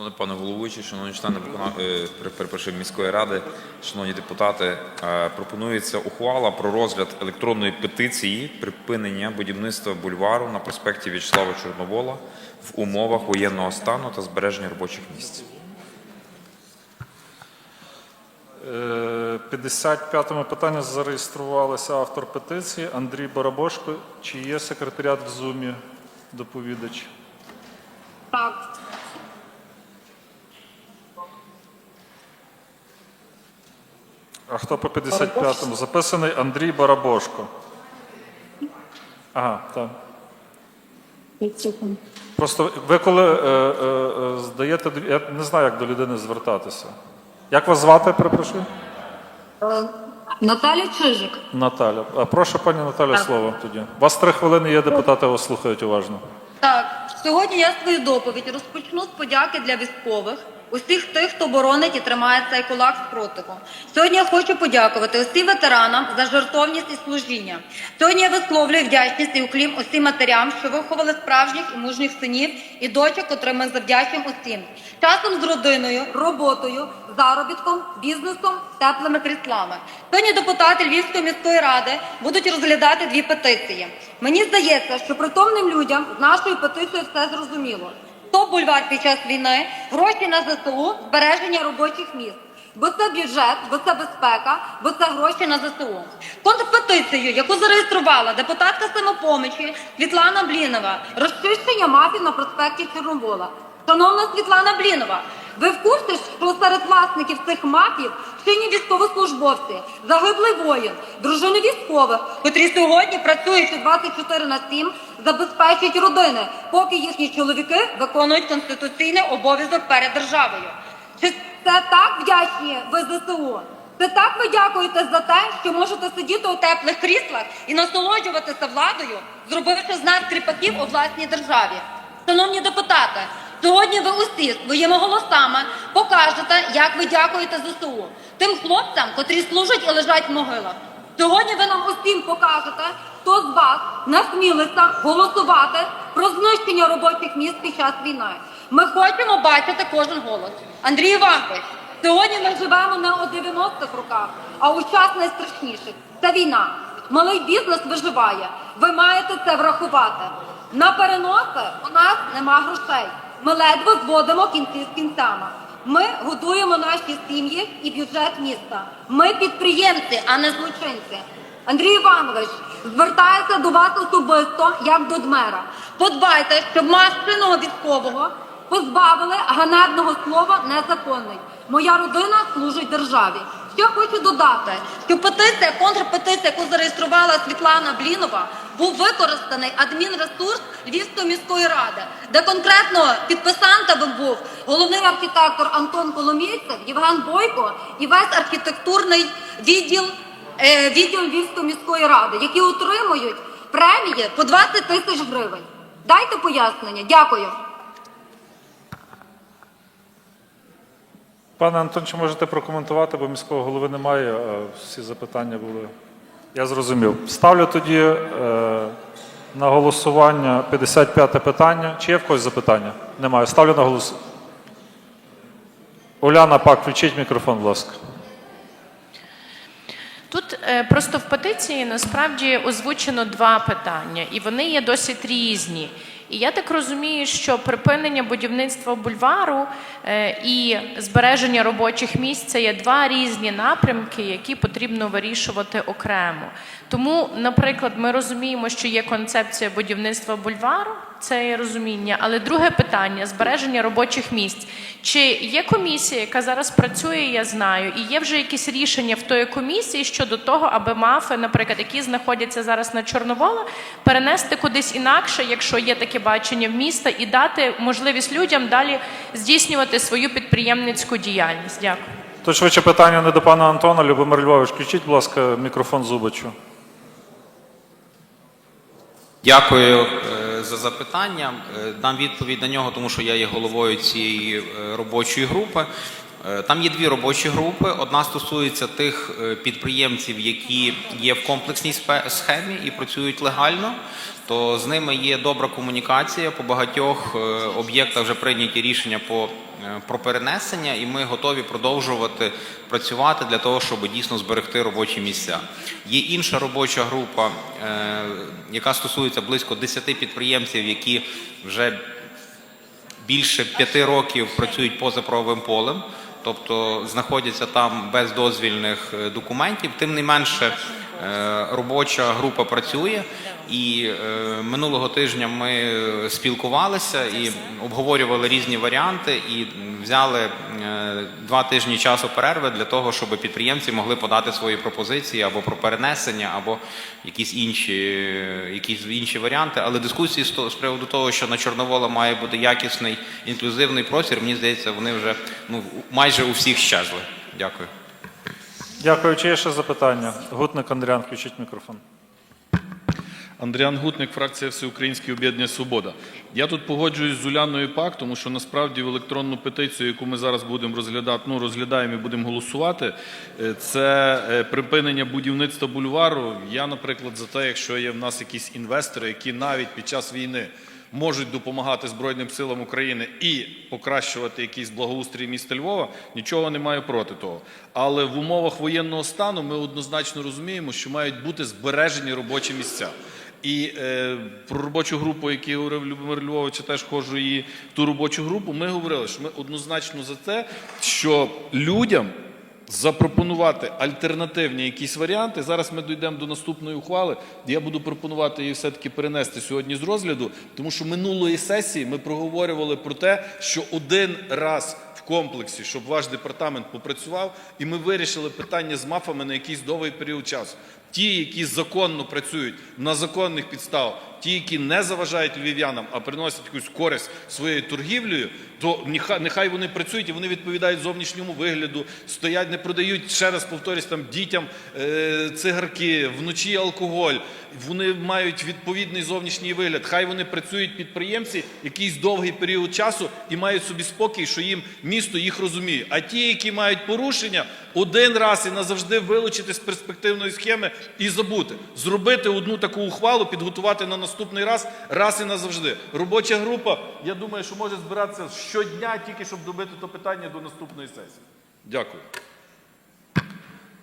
Шановний пане головуючий, шановні члени е, перепрошую, міської ради, шановні депутати, е, пропонується ухвала про розгляд електронної петиції припинення будівництва бульвару на проспекті В'ячеслава Чорновола в умовах воєнного стану та збереження робочих місць. Е, 55-му питанню зареєструвалися автор петиції Андрій Барабошко. Чи є секретаріат в Зумі доповідач? Так. А хто по 55-му? Записаний Андрій Барабошко. Ага, так. Просто ви коли е, е, е, здаєте, я не знаю, як до людини звертатися. Як вас звати, перепрошую? Наталя Чижик. Наталя. А прошу, пані Наталя, слово тоді. У вас три хвилини є, депутати вас слухають уважно. Так, сьогодні я свою доповідь розпочну з подяки для військових, усіх тих, хто боронить і тримає цей кулак спротиву. Сьогодні я хочу подякувати усім ветеранам за жертовність і служіння. Сьогодні я висловлюю вдячність і уклін усім матерям, що виховали справжніх і мужніх синів і дочок, котрим ми завдячуємо усім. Часом з родиною, роботою, заробітком, бізнесом, теплими кріслами. Сьогодні депутати Львівської міської ради будуть розглядати дві петиції. Мені здається, що притомним людям з нашою петицією все зрозуміло. То бульвар під час війни, гроші на ЗСУ, збереження робочих місць. Бо це бюджет, бо це безпека, бо це гроші на ЗСУ. Контрпетицію, яку зареєструвала депутатка самопомочі Світлана Блінова, розчищення мафії на проспекті Чорновола. Шановна Світлана Блінова, ви в курсі, що серед власників цих мафів чинні військовослужбовці, загиблий воїн, дружини військових, котрі сьогодні, працюючи 24 на 7, забезпечують родини, поки їхні чоловіки виконують конституційний обов'язок перед державою. Чи це так вдячні ви ЗСУ? Це так ви дякуєте за те, що можете сидіти у теплих кріслах і насолоджуватися владою, зробивши з нас кріпаків у власній державі. Шановні депутати, сьогодні ви усі своїми голосами покажете, як ви дякуєте ЗСУ тим хлопцям, котрі служать і лежать в могилах. Сьогодні ви нам усім покажете, хто з вас насмілиться голосувати про знищення робочих місць під час війни. Ми хочемо бачити кожен голос. Андрій Іванович, сьогодні ми живемо не у 90-х роках, а у час найстрашніших. Це війна. Малий бізнес виживає. Ви маєте це врахувати. На переноси у нас нема грошей. Ми ледве зводимо кінці з кінцями. Ми годуємо наші сім'ї і бюджет міста. Ми підприємці, а не злочинці. Андрій Іванович, звертаюся до вас особисто, як до дмера. Подбайте, щоб масляного військового позбавили ганебного слова незаконний. Моя родина служить державі. Ще хочу додати, що петиція, контрпетиція, яку зареєструвала Світлана Блінова, був використаний адмінресурс Львівської міської ради, де конкретно підписантами був головний архітектор Антон Коломійцев, Євген Бойко і весь архітектурний відділ, е, відділ Львівської міської ради, які отримують премії по 20 тисяч гривень. Дайте пояснення. Дякую. Пане Антон, чи можете прокоментувати, бо міського голови немає, всі запитання були. Я зрозумів. Ставлю тоді е, на голосування 55 питання. Чи є в когось запитання? Немає. Ставлю на голосування. Уляна Пак, включіть мікрофон, будь ласка. Тут е, просто в петиції насправді озвучено два питання, і вони є досить різні. І я так розумію, що припинення будівництва бульвару е, і збереження робочих місць це є два різні напрямки, які потрібно вирішувати окремо. Тому, наприклад, ми розуміємо, що є концепція будівництва бульвару, це є розуміння. Але друге питання збереження робочих місць. Чи є комісія, яка зараз працює, я знаю, і є вже якісь рішення в тої комісії щодо того, аби мафи, наприклад, які знаходяться зараз на Чорновола, перенести кудись інакше, якщо є таке бачення в міста, і дати можливість людям далі здійснювати свою підприємницьку діяльність. Дякую. Тут швидше питання не до пана Антона. Любомир Львович, включіть, будь ласка, мікрофон Зубачу. Дякую за запитання. Е, Дам відповідь на нього, тому що я є головою цієї е, робочої групи. Е, Там є дві робочі групи. Одна стосується тих е, підприємців, які є в комплексній схемі і працюють легально. То з ними є добра комунікація. По багатьох е, об'єктах вже прийняті рішення по, про перенесення, і ми готові продовжувати працювати для того, щоб дійсно зберегти робочі місця. Є інша робоча група, яка стосується близько 10 підприємців, які вже більше п'яти років працюють поза правовим полем, тобто знаходяться там без дозвільних е, документів. Тим не менше, робоча група працює. І е, минулого тижня ми е, спілкувалися і обговорювали різні варіанти, і взяли е, два тижні часу перерви для того, щоб підприємці могли подати свої пропозиції або про перенесення, або якісь інші, якісь інші варіанти. Але дискусії з приводу того, що на Чорновола має бути якісний інклюзивний простір, мені здається, вони вже ну майже у всіх щезли. Дякую. Дякую. Чи є ще запитання? Гутник Андріан, включіть мікрофон. Андріан Гутник, фракція Всеукраїнське об'єднання Свобода. Я тут погоджуюсь з Уляною Пак, тому що насправді в електронну петицію, яку ми зараз будемо розглядати, ну розглядаємо і будемо голосувати, е, це е, припинення будівництва бульвару. Я, наприклад, за те, якщо є в нас якісь інвестори, які навіть під час війни можуть допомагати Збройним силам України і покращувати якийсь благоустрій міста Львова, нічого не маю проти того. Але в умовах воєнного стану ми однозначно розуміємо, що мають бути збережені робочі місця. І е, про робочу групу, яку говорив Любомир Львович, я теж ходжу і в ту робочу групу. Ми говорили, що ми однозначно за те, що людям запропонувати альтернативні якісь варіанти. Зараз ми дійдемо до наступної ухвали. Я буду пропонувати її все-таки перенести сьогодні з розгляду, тому що минулої сесії ми проговорювали про те, що один раз в комплексі, щоб ваш департамент попрацював, і ми вирішили питання з мафами на якийсь довгий період часу. Ті, які законно працюють на законних підставах, ті, які не заважають львів'янам, а приносять якусь користь своєю торгівлею, то нехай, вони працюють і вони відповідають зовнішньому вигляду, стоять, не продають, ще раз повторюсь, там дітям е, цигарки, вночі алкоголь. Вони мають відповідний зовнішній вигляд. Хай вони працюють підприємці якийсь довгий період часу і мають собі спокій, що їм місто їх розуміє. А ті, які мають порушення, один раз і назавжди вилучити з перспективної схеми і забути. Зробити одну таку ухвалу, підготувати на наступний раз, раз і назавжди. Робоча група, я думаю, що може збиратися щодня, тільки щоб добити то питання до наступної сесії. Дякую.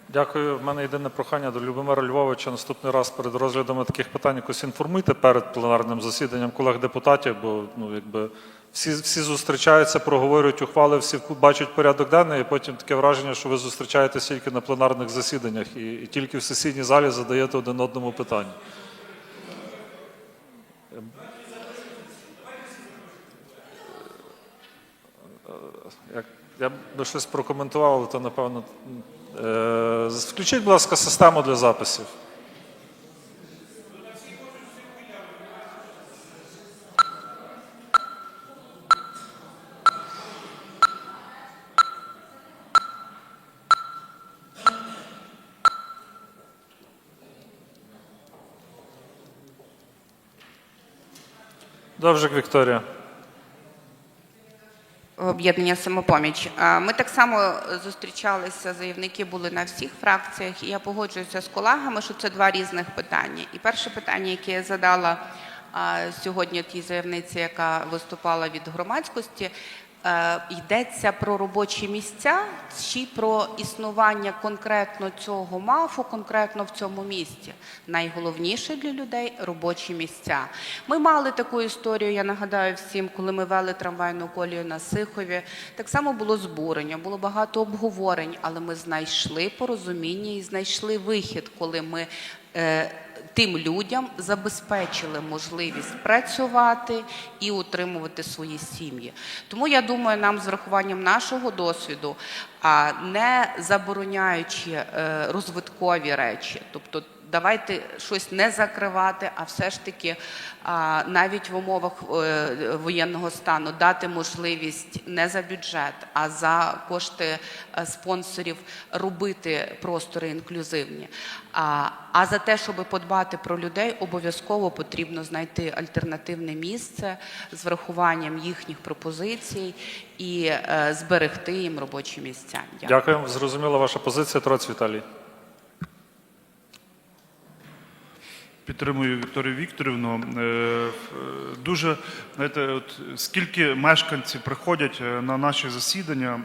Дякую. В мене єдине прохання до Любомира Львовича. Наступний раз перед розглядом таких питань якось інформуйте перед пленарним засіданням колег депутатів, бо ну якби всі, всі зустрічаються, проговорюють ухвали, всі бачать порядок денний, і потім таке враження, що ви зустрічаєтеся тільки на пленарних засіданнях і, і тільки в сесійній залі задаєте один одному питання. Я би щось прокоментував, але то напевно. Е, Включіть, будь ласка, систему для записів. Довжик Вікторія. Об'єднання самопоміч. Ми так само зустрічалися, заявники були на всіх фракціях, і я погоджуюся з колегами, що це два різних питання. І перше питання, яке я задала сьогодні тій заявниці, яка виступала від громадськості, йдеться про робочі місця чи про існування конкретно цього мафу, конкретно в цьому місті. Найголовніше для людей робочі місця. Ми мали таку історію, я нагадаю всім, коли ми вели трамвайну колію на Сихові. Так само було збурення, було багато обговорень, але ми знайшли порозуміння і знайшли вихід, коли ми. Е, Тим людям забезпечили можливість працювати і утримувати свої сім'ї. Тому я думаю, нам з врахуванням нашого досвіду, а не забороняючи е, розвиткові речі, тобто давайте щось не закривати, а все ж таки навіть в умовах е, воєнного стану дати можливість не за бюджет, а за кошти е, спонсорів робити простори інклюзивні. А, за те, щоб подбати про людей, обов'язково потрібно знайти альтернативне місце з врахуванням їхніх пропозицій і е, зберегти їм робочі місця. Дякую. Дякую. Зрозуміла ваша позиція. Троць Віталій. Підтримую Вікторію Вікторівну. Е, е, Дуже знаєте, от скільки мешканці приходять е, на наші засідання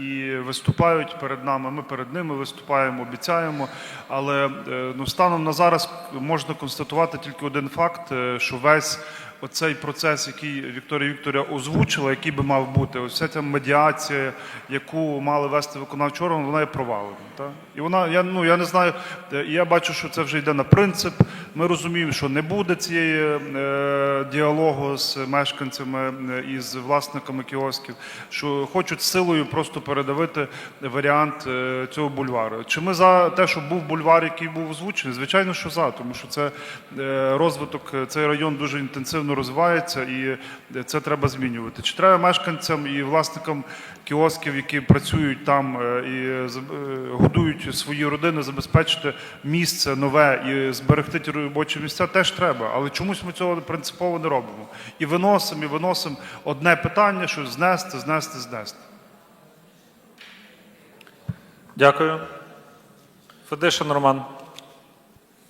і виступають перед нами. Ми перед ними виступаємо, обіцяємо. Але ну, станом на зараз можна констатувати тільки один факт: що весь оцей процес, який Вікторія Вікторія озвучила, який би мав бути, ось ця медіація, яку мали вести виконавчий орган, вона є провалена. Та? І вона, я, ну, я не знаю, е, я бачу, що це вже йде на принцип. Ми розуміємо, що не буде цієї е, діалогу з мешканцями е, і з власниками кіосків, що хочуть силою просто передавити варіант е, цього бульвару. Чи ми за те, щоб був бульвар, який був озвучений? Звичайно, що за, тому що це е, розвиток, е, цей район дуже інтенсивно розвивається, і це треба змінювати. Чи треба мешканцям і власникам кіосків, які працюють там е, і е, годують свої родини, забезпечити місце нове і зберегти ті робочі місця, теж треба. Але чомусь ми цього принципово не робимо. І виносимо, і виносимо одне питання, що знести, знести, знести. Дякую. Федишин Роман.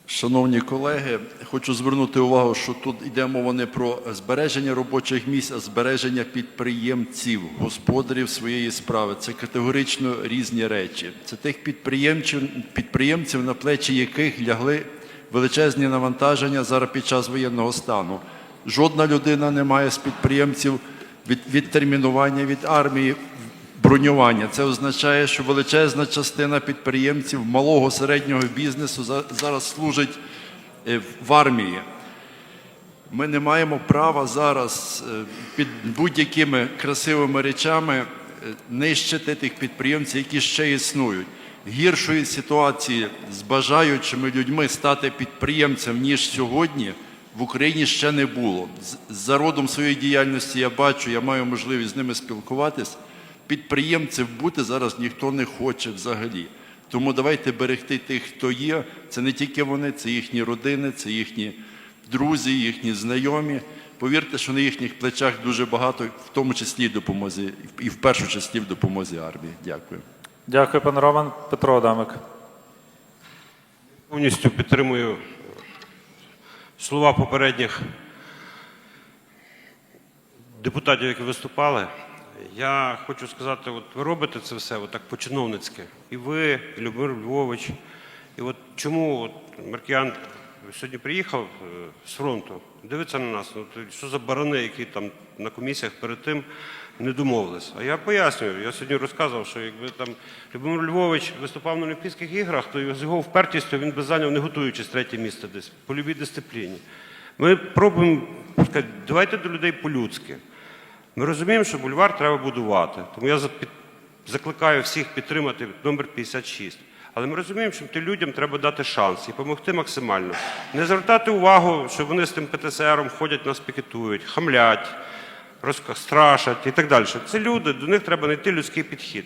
Шановні колеги, хочу звернути увагу, що тут йде мова не про збереження робочих місць, а збереження підприємців, господарів своєї справи. Це категорично різні речі. Це тих підприємців, підприємців, на плечі яких лягли величезні навантаження зараз під час воєнного стану. Жодна людина не має з підприємців від, відтермінування від армії бронювання. Це означає, що величезна частина підприємців малого середнього бізнесу зараз служить е, в армії. Ми не маємо права зараз е, під будь-якими красивими речами е, нищити тих підприємців, які ще існують. Гіршої ситуації з бажаючими людьми стати підприємцем, ніж сьогодні, в Україні ще не було. За родом своєї діяльності я бачу, я маю можливість з ними спілкуватись. Підприємців бути зараз ніхто не хоче взагалі. Тому давайте берегти тих, хто є. Це не тільки вони, це їхні родини, це їхні друзі, їхні знайомі. Повірте, що на їхніх плечах дуже багато, в тому числі допомозі, і в першу числі в допомозі армії. Дякую. Дякую, пане Роман. Петро Адамик. Повністю підтримую слова попередніх депутатів, які виступали. Я хочу сказати, от ви робите це все отак по-чиновницьки. І ви, і Любомир Львович. І от чому от Маркіян сьогодні приїхав е, з фронту, дивиться на нас, ну, що за барани, які там на комісіях перед тим не домовились. А я пояснюю, я сьогодні розказував, що якби там Любомир Львович виступав на Олімпійських іграх, то з його впертістю він би зайняв, не готуючись третє місце десь по любій дисципліні. Ми пробуємо давайте до людей по-людськи. Ми розуміємо, що бульвар треба будувати. Тому я закликаю всіх підтримати номер 56. Але ми розуміємо, що тим людям треба дати шанс і допомогти максимально. Не звертати увагу, що вони з тим ПТСРом ходять, нас пікетують, хамлять, страшать і так далі. Це люди, до них треба знайти людський підхід.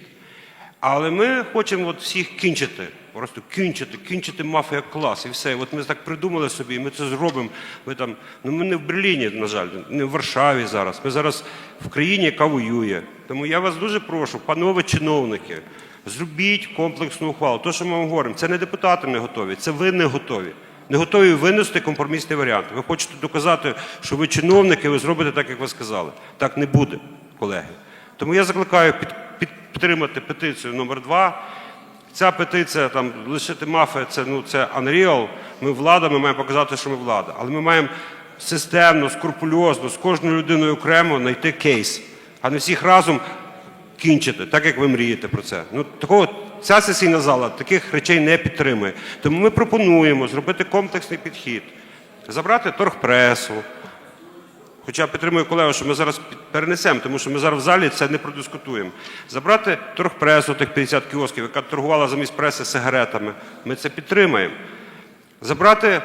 Але ми хочемо от всіх кінчити. Просто кінчити, кінчити мафія клас і все. От ми так придумали собі, і ми це зробимо. Ми там, ну ми не в Берліні, на жаль, не в Варшаві зараз. Ми зараз в країні, яка воює. Тому я вас дуже прошу, панове чиновники, зробіть комплексну ухвалу. То, що ми вам говоримо, це не депутати не готові, це ви не готові. Не готові винести компромісний варіант. Ви хочете доказати, що ви чиновники, ви зробите так, як ви сказали. Так не буде, колеги. Тому я закликаю під, підтримати петицію номер 2 Ця петиція там лишити мафія, це ну це unreal. Ми влада, ми маємо показати, що ми влада. Але ми маємо системно, скрупульозно, з кожною людиною окремо знайти кейс, а не всіх разом кінчити, так як ви мрієте про це. Ну такого ця сесійна зала таких речей не підтримує. Тому ми пропонуємо зробити комплексний підхід, забрати торгпресу, Хоча підтримую колегу, що ми зараз перенесемо, тому що ми зараз в залі це не продискутуємо. Забрати торгпресу тих 50 кіосків, яка торгувала замість преси сигаретами. Ми це підтримаємо. Забрати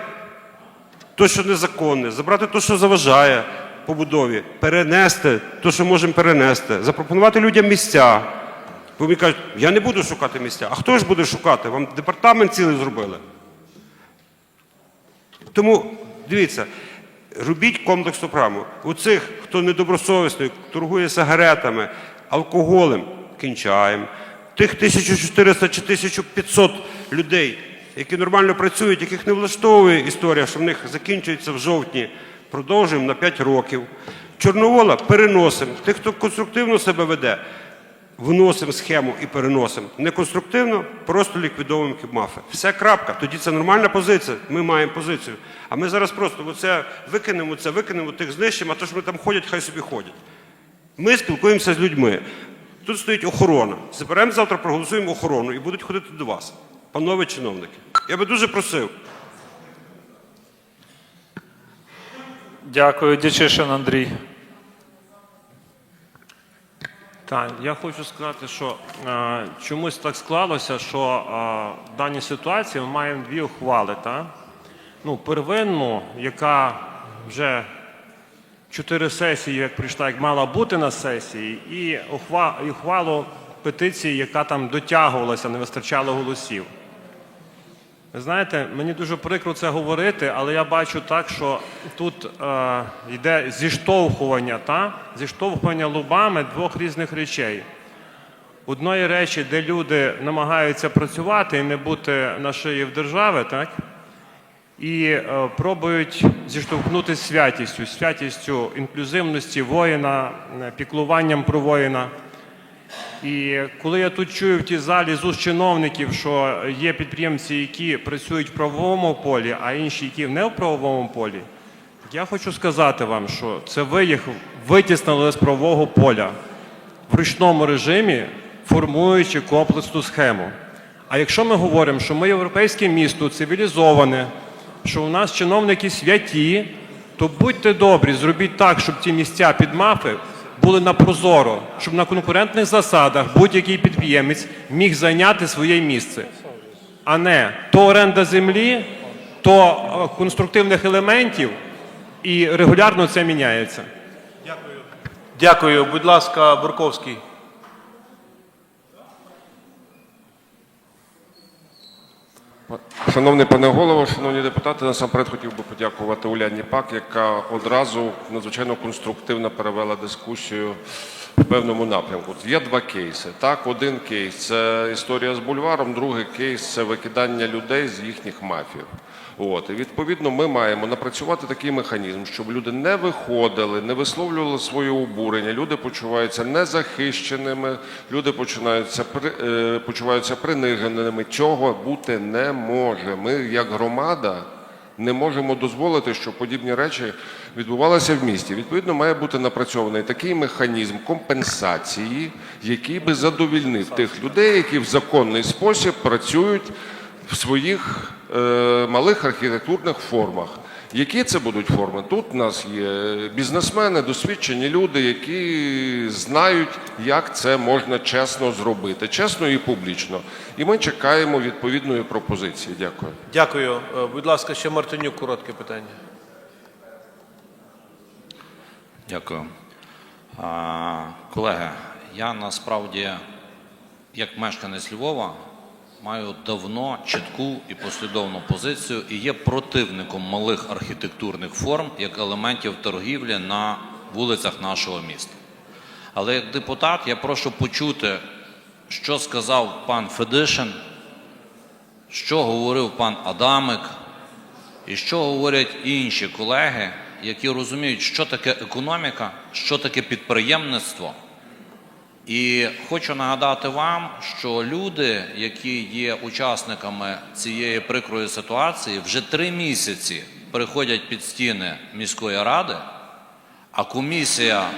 те, що незаконне, забрати те, що заважає побудові, перенести те, що можемо перенести, запропонувати людям місця. Бо мені кажуть, я не буду шукати місця. А хто ж буде шукати? Вам департамент цілий зробили. Тому дивіться, робіть комплексну програму. У цих, хто недобросовісний, торгує сигаретами, алкоголем, кінчаємо. Тих 1400 чи 1500 людей, які нормально працюють, яких не влаштовує історія, що в них закінчується в жовтні, продовжуємо на 5 років. Чорновола переносимо. Тих, хто конструктивно себе веде, вносимо схему і переносимо. Неконструктивно, просто ліквідовуємо кіпмафи. Все крапка. Тоді це нормальна позиція. Ми маємо позицію. А ми зараз просто оце викинемо це, викинемо тих знищимо, а то ж ми там ходять, хай собі ходять. Ми спілкуємося з людьми. Тут стоїть охорона. Заберемо завтра, проголосуємо охорону і будуть ходити до вас. Панове чиновники. Я би дуже просив. Дякую, Дячишин Андрій. Я хочу сказати, що е, чомусь так склалося, що е, в даній ситуації ми маємо дві ухвали. Та? Ну, первинну, яка вже чотири сесії, як прийшла, як мала бути на сесії, і, ухва, ухвалу петиції, яка там дотягувалася, не вистачало голосів. Ви знаєте, мені дуже прикро це говорити, але я бачу так, що тут е, йде зіштовхування, та? зіштовхування лубами двох різних речей. Одної речі, де люди намагаються працювати і не бути на шиї в держави, так? і е, пробують зіштовхнути святістю, святістю інклюзивності воїна, е, піклуванням про воїна. І коли я тут чую в тій залі з уст чиновників, що є підприємці, які працюють в правовому полі, а інші, які не в правовому полі, я хочу сказати вам, що це ви їх витіснили з правового поля в ручному режимі, формуючи комплексну схему. А якщо ми говоримо, що ми європейське місто цивілізоване, що у нас чиновники святі, то будьте добрі, зробіть так, щоб ті місця під мафи були на прозоро, щоб на конкурентних засадах будь-який підприємець міг зайняти своє місце, а не то оренда землі, то е, конструктивних елементів, і регулярно це міняється. Дякую. Дякую. Будь ласка, Бурковський. Шановний пане голово, шановні депутати, насамперед хотів би подякувати Уляні Пак, яка одразу надзвичайно конструктивно перевела дискусію в певному напрямку. Є два кейси. Так, один кейс це історія з бульваром, другий кейс це викидання людей з їхніх мафів. От і відповідно ми маємо напрацювати такий механізм, щоб люди не виходили, не висловлювали своє обурення. Люди почуваються незахищеними, люди починаються е, почуваються приниженими. Цього бути не може. Ми, як громада, не можемо дозволити, щоб подібні речі відбувалися в місті. Відповідно, має бути напрацьований такий механізм компенсації, який би задовільнив тих людей, які в законний спосіб працюють в своїх е, малих архітектурних формах. Які це будуть форми? Тут у нас є бізнесмени, досвідчені люди, які знають, як це можна чесно зробити, чесно і публічно. І ми чекаємо відповідної пропозиції. Дякую. Дякую. Е, Будь ласка, ще Мартинюк, коротке питання. Дякую. Колеги, я насправді, як мешканець Львова, маю давно чітку і послідовну позицію і є противником малих архітектурних форм як елементів торгівлі на вулицях нашого міста. Але як депутат я прошу почути, що сказав пан Федишин, що говорив пан Адамик, і що говорять інші колеги, які розуміють, що таке економіка, що таке підприємництво. І хочу нагадати вам, що люди, які є учасниками цієї прикрої ситуації, вже три місяці переходять під стіни міської ради, а комісія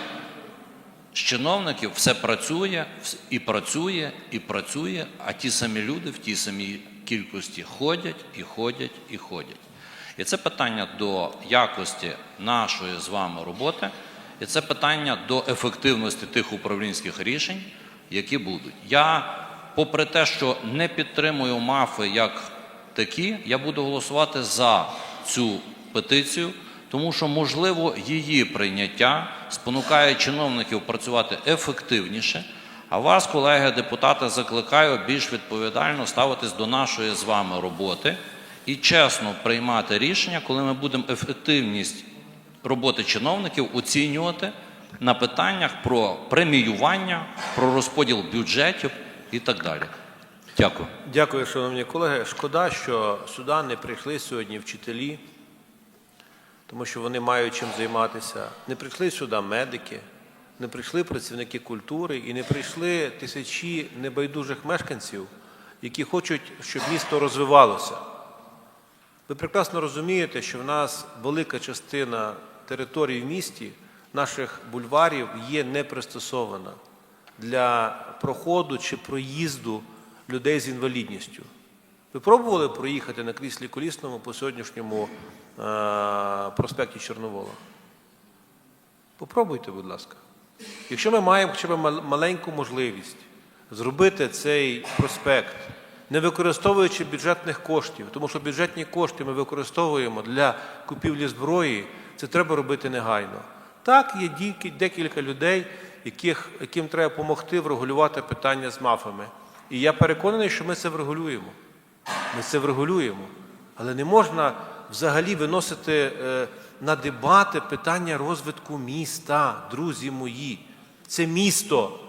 з чиновників все працює і працює, і працює, а ті самі люди в тій самій кількості ходять і ходять і ходять. І це питання до якості нашої з вами роботи, і це питання до ефективності тих управлінських рішень, які будуть. Я, попри те, що не підтримую мафи як такі, я буду голосувати за цю петицію, тому що, можливо, її прийняття спонукає чиновників працювати ефективніше. А вас, колеги депутати, закликаю більш відповідально ставитись до нашої з вами роботи і чесно приймати рішення, коли ми будемо ефективність роботи чиновників оцінювати на питаннях про преміювання, про розподіл бюджетів і так далі. Дякую. Дякую, шановні колеги. Шкода, що сюди не прийшли сьогодні вчителі, тому що вони мають чим займатися. Не прийшли сюди медики, не прийшли працівники культури і не прийшли тисячі небайдужих мешканців, які хочуть, щоб місто розвивалося. Ви прекрасно розумієте, що в нас велика частина території в місті, наших бульварів, є непристосована для проходу чи проїзду людей з інвалідністю. Ви пробували проїхати на кріслі колісному по сьогоднішньому е- проспекті Чорновола? Попробуйте, будь ласка. Якщо ми маємо хоча б маленьку можливість зробити цей проспект, не використовуючи бюджетних коштів, тому що бюджетні кошти ми використовуємо для купівлі зброї, це треба робити негайно. Так, є декілька людей, яких, яким треба допомогти врегулювати питання з мафами. І я переконаний, що ми це врегулюємо. Ми це врегулюємо. Але не можна взагалі виносити е, на дебати питання розвитку міста, друзі мої. Це місто.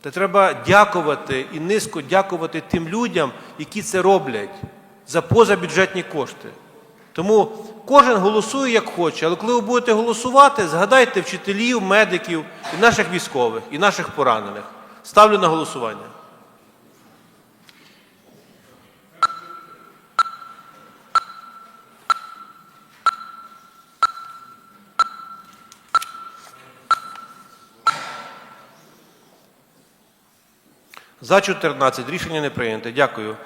Та треба дякувати і низько дякувати тим людям, які це роблять за позабюджетні кошти. Тому кожен голосує як хоче, але коли ви будете голосувати, згадайте вчителів, медиків, і наших військових, і наших поранених. Ставлю на голосування. За 14 рішення не прийнято. Дякую.